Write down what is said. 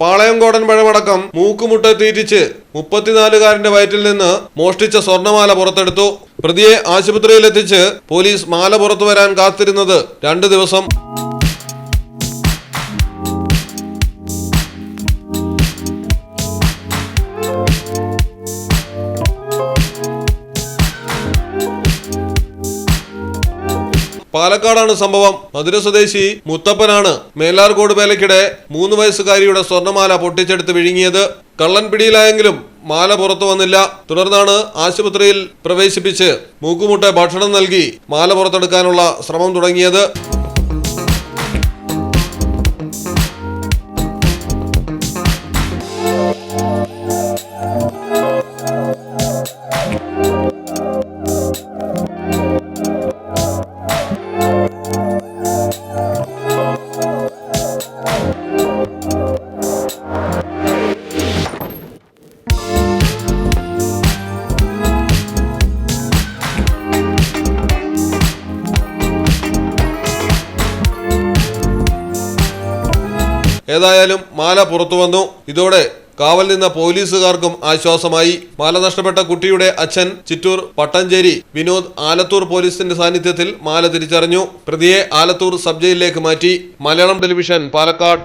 പാളയംകോടൻ പഴമടക്കം മൂക്കുമുട്ട തീറ്റിച്ച് മുപ്പത്തിനാലുകാരന്റെ വയറ്റിൽ നിന്ന് മോഷ്ടിച്ച സ്വർണമാല പുറത്തെടുത്തു. പ്രതിയെ ആശുപത്രിയിലെത്തിച്ച് പോലീസ് മാല പുറത്തു വരാൻ കാത്തിരുന്നത് രണ്ടു ദിവസം പാലക്കാടാണ് സംഭവം. മധുര സ്വദേശി മുത്തപ്പനാണ്. മേലാർകോട് വേലയ്ക്കിടെ മൂന്ന് വയസ്സുകാരിയുടെ സ്വർണമാല പൊട്ടിച്ചെടുത്ത് വിഴുങ്ങിയത് കള്ളൻ പിടിയിലായെങ്കിലും മാല പുറത്തു വന്നില്ല. തുടർന്നാണ് ആശുപത്രിയിൽ പ്രവേശിപ്പിച്ച് മൂക്കുമുട്ട ഭക്ഷണം നൽകി മാല പുറത്തെടുക്കാനുള്ള ശ്രമം തുടങ്ങിയത്. ഏതായാലും മാല പുറത്തു വന്നു. ഇതോടെ കാവൽ നിന്ന പോലീസുകാർക്കും ആശ്വാസമായി. മാല നഷ്ടപ്പെട്ട കുട്ടിയുടെ അച്ഛൻ ചിറ്റൂർ പട്ടഞ്ചേരി വിനോദ് ആലത്തൂർ പോലീസിന്റെ സാന്നിധ്യത്തിൽ മാല തിരിച്ചറിഞ്ഞു. പ്രതിയെ ആലത്തൂർ സബ് ജയിലിലേക്ക് മാറ്റി. മലയാളം ടെലിവിഷൻ പാലക്കാട്.